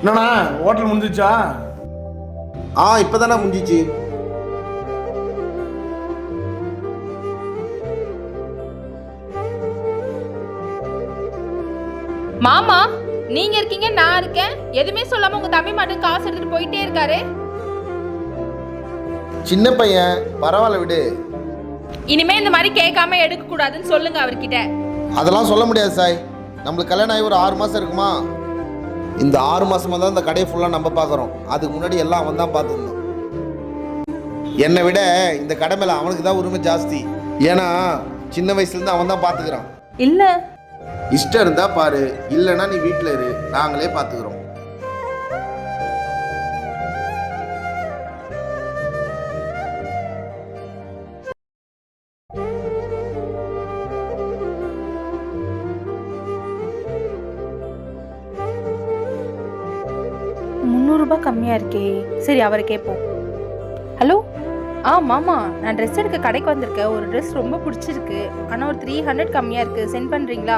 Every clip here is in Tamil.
என்னண்ணா ஹோட்டல் முடிஞ்சிச்சா ஆ இப்போதானே முடிஞ்சிச்சு. மாமா நீங்க இருக்கீங்க நான் இருக்கேன். எதுவுமே சொல்லாம உங்க தம்பி மட்டும் காசு எடுத்துட்டு போயிட்டே இருக்காரு. சின்ன பையன் பரவாயில்ல விடு. இனிமே இந்த மாதிரி கேட்காம எடுக்க கூடாதுன்னு சொல்லுங்க அவர்கிட்ட. அதெல்லாம் சொல்ல முடியாது சாய். நம்மளுக்கு கல்யாணம் ஆகி ஒரு ஆறு மாதம் இருக்குமா? இந்த ஆறு மாசமா தான் இந்த கடையை ஃபுல்லாக நம்ம பார்க்குறோம். அதுக்கு முன்னாடி எல்லாம் அவன் தான் பார்த்துருந்தோம் என்னை விட இந்த கடை மேலே அவனுக்கு தான் உரிமை ஜாஸ்தி. ஏன்னா சின்ன வயசுலேருந்து அவன் தான் பார்த்துக்கிறான். இல்ல. இஷ்டம் இருந்தா பாரு இல்லைன்னா நீ வீட்டில் இரு. நாங்களே பார்த்துக்கிறோம். முந்நூறுரூபா கம்மியா இருக்கே. சரி அவரை கேட்போம் ஹலோ? ஆ மாமா நான் ட்ரெஸ் எடுக்க கடைக்கு வந்திருக்கேன். ஒரு ட்ரெஸ் ரொம்ப பிடிச்சிருக்கு. ஆனால் ஒரு த்ரீ ஹண்ட்ரட் கம்மியாக இருக்கு. சென்ட் பண்ணுறீங்களா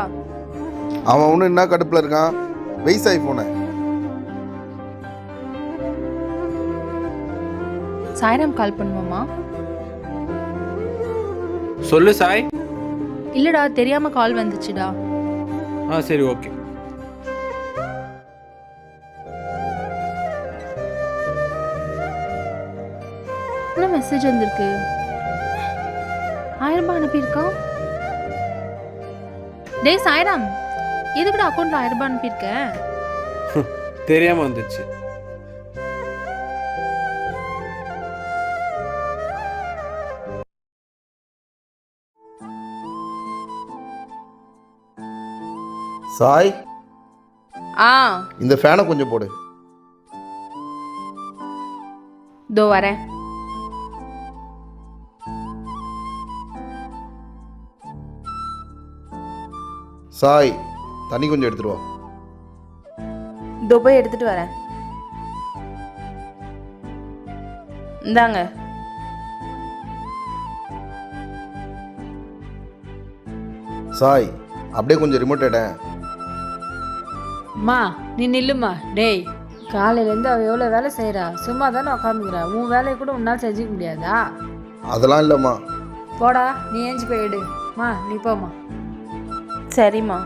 அவன் ஒன்றும் என்ன கடுப்பில் இருக்கான். வெய்ஸ் ஐஃபோனை சாய்ராம் கால் பண்ணுவோமா சொல்லு சாய். இல்லடா தெரியாம கால் வந்துச்சுடா. ஆ சரி ஓகே. என்ன மெசேஜ் வந்திருக்கு? ஆயிரம் ரூபாய் அனுப்பியிருக்கான் டேய் சாய்ராம் எதுக்குடா அக்கௌண்ட்ல ஆயிரம் ரூபாய் அனுப்பியிருக்கேன் தெரியாம வந்துச்சு சாய்? ஆ. இந்த ஃபேனை கொஞ்சம் போடு. இதோ வரேன். சாய் தண்ணி கொஞ்சம் எடுத்துட்டு வா. இதோ போய் எடுத்துட்டு வரேன். இந்தாங்க. சாய் அப்படியே கொஞ்சம் ரிமோட் அம்மா நீ நில்லுமா டேய் காலையிலேருந்து அவள் எவ்வளோ வேலை செய்கிறா சும்மா தானே உட்காந்துக்கிறா உன் வேலையை கூட உன்னால் செஞ்சுக்க முடியாதா? அதெல்லாம் இல்லைம்மா. போடா நீ ஏஞ்சி போய் எடு. மா நீ போம்மா. சரிம்மா.